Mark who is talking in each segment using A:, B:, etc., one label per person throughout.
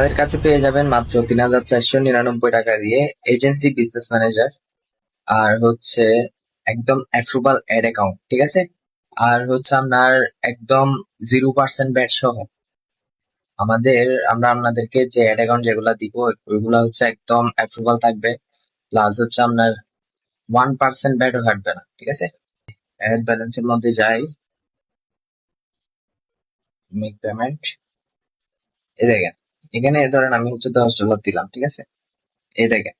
A: আমাদের কাছে পেয়ে যাবেন মাত্র তিন হাজার চারশো নিরানব্বই টাকা দিয়ে এজেন্সি বিজনেস ম্যানেজার আর হচ্ছে একদম অ্যাপ্রুভাল অ্যাড অ্যাকাউন্ট ঠিক আছে? আর হচ্ছে আপনার একদম জিরো পার্সেন্ট ব্যাট সহ আমাদের, আমরা আপনাদেরকে যে অ্যাড অ্যাকাউন্ট যেগুলো দিব, ওইগুলো হচ্ছে একদম অ্যাপ্রুভাল থাকবে। প্লাস হচ্ছে আপনার ওয়ান পার্সেন্ট ব্যাটও হাঁটবে না, ঠিক আছে? অ্যাড ব্যালেন্সের মধ্যে যাই। মেক পেমেন্ট এই দেখেন এখানে ধরেন আমি হচ্ছে দশ ডলার দিলাম, ঠিক আছে? এই দেখেন,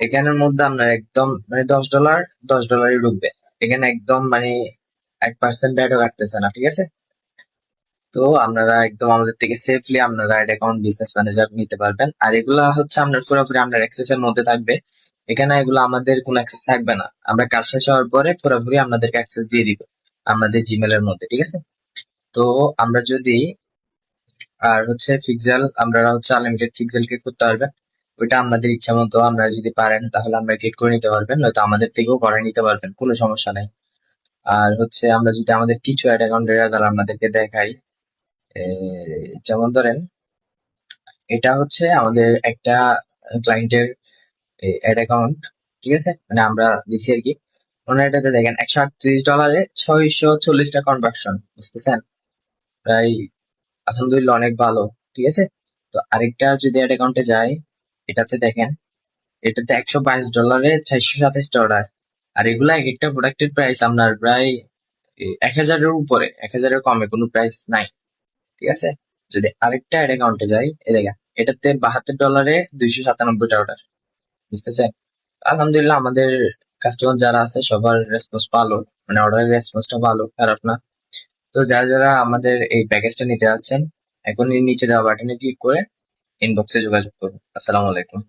A: এখানের মধ্যে আপনার একদম মানে দশ ডলার দশ ডলারই ঢুকবে। এখানে একদম মানে এক পার্সেন্ট ব্যাটও কাটতেছে না, ঠিক আছে? তো আপনারা একদম আমাদের থেকে সেফলি আপনারা অ্যাড অ্যাকাউন্ট বিজনেস ম্যানেজার নিতে পারবেন। আর এগুলা হচ্ছে আপনার পুরোপুরি আপনার অ্যাক্সেস এর মধ্যে থাকবে। এখানে এগুলো আমাদের কোনো অ্যাক্সেস থাকবে না। আমরা কাজ শেষ হওয়ার পরে পুরোপুরি আপনাদেরকে অ্যাক্সেস দিয়ে দিব আমাদের জিমেল এর মধ্যে, ঠিক আছে? তো আমরা যদি আর হচ্ছে ফিক্সেল আপনারা হচ্ছে আনলিমিটেড ফিক্সেল ক্রিয়েট করতে পারবেন। ওইটা আপনাদের ইচ্ছা মতো, আপনারা যদি পারেন, তাহলে আমরা ক্রিয়েট করে নিতে পারবেন। নয়তো আমাদের থেকেও করে নিতে পারবেন, কোনো সমস্যা নাই। আর হচ্ছে আমরা যদি আমাদের কিছু অ্যাড অ্যাকাউন্টের রেজাল্ট আপনাদেরকে দেখাই। যেমন ধরেন, এটা হচ্ছে আমাদের একটা ক্লায়েন্টের অ্যাড অ্যাকাউন্ট ঠিক আছে? মানে আমরা দিছি আর কি। ওনার এটাতে দেখেন, একশো আটত্রিশ ডলারে ছয়শো চল্লিশটা কনভার্সন বুঝতেছেন? প্রায় আলহামদুলিল্লাহ অনেক ভালো, ঠিক আছে? তো আরেকটা যদি অ্যাড অ্যাকাউন্টে যাই, এটাতে দেখেন, এটাতে একশো বাইশ ডলারে চারশো সাতাশটা অর্ডার আর এগুলা এক একটা প্রোডাক্টের প্রাইস আপনার প্রায় এক হাজারের উপরে, এক হাজারের কমে, কোনো প্রাইস নাই, ঠিক আছে? যদি আরেকটা অ্যাড অ্যাকাউন্টে যাই এ দেখেন, এটাতে বাহাত্তর ডলারে দুইশো সাতানব্বইটা অর্ডার বুঝতেছেন? আলহামদুলিল্লাহ আমাদের কাস্টমার যারা আছে, সবার রেসপন্স ভালো মানে অর্ডারের রেসপন্সটা ভালো, খারাপ না। তো যারা যারা আমাদের এই প্যাকেজটা নিতে যাচ্ছেন এখনই নিচে দেওয়া বাটনে ক্লিক করে ইনবক্সে যোগাযোগ করুন। আসসালামু আলাইকুম।